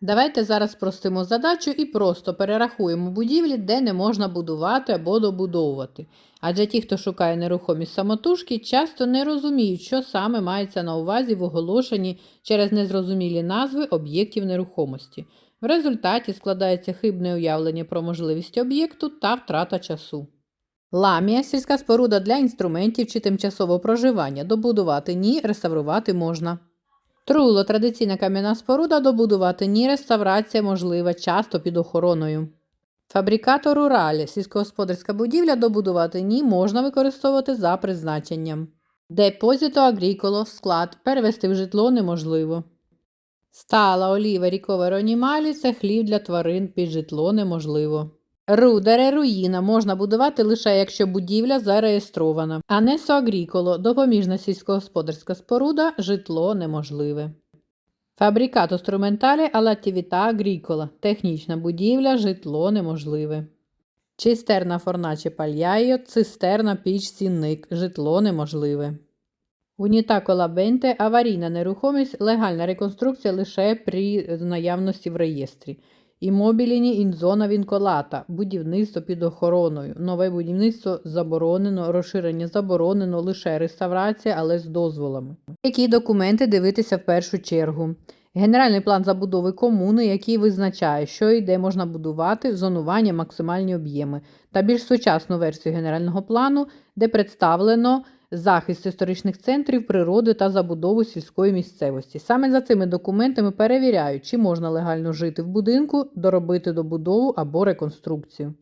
Давайте зараз спростимо задачу і просто перерахуємо будівлі, де не можна будувати або добудовувати. Адже ті, хто шукає нерухомість самотужки, часто не розуміють, що саме мається на увазі в оголошенні через незрозумілі назви об'єктів нерухомості. В результаті складається хибне уявлення про можливість об'єкту та втрата часу. Ламія сільська споруда для інструментів чи тимчасового проживання. Добудувати ні, реставрувати можна. Труло традиційна кам'яна споруда добудувати ні, реставрація можлива, часто під охороною. Фабрикато руралі сільськогосподарська будівля добудувати ні, можна використовувати за призначенням. Депозито агріколо склад перевести в житло неможливо. Стала оліва рікове ронімалі це хлів для тварин під житло неможливо. Рудере руїна можна будувати лише якщо будівля зареєстрована, а не соагріколо, допоміжна сільськогосподарська споруда, житло неможливе. Фабрикато струменталі алатівіта агрікола, технічна будівля, житло неможливе. Цистерна форначе пальяйо, цистерна піч сінник, житло неможливе. Уніта колабенте аварійна нерухомість, легальна реконструкція лише при наявності в реєстрі. Імобіліні інзона вінколата, будівництво під охороною. Нове будівництво заборонено, розширення заборонено, лише реставрація, але з дозволами. Які документи дивитися в першу чергу? Генеральний план забудови комуни, який визначає, що і де можна будувати, зонування, максимальні об'єми, та більш сучасну версію генерального плану, де представлено захист історичних центрів, природи та забудову сільської місцевості. Саме за цими документами перевіряють, чи можна легально жити в будинку, доробити добудову або реконструкцію.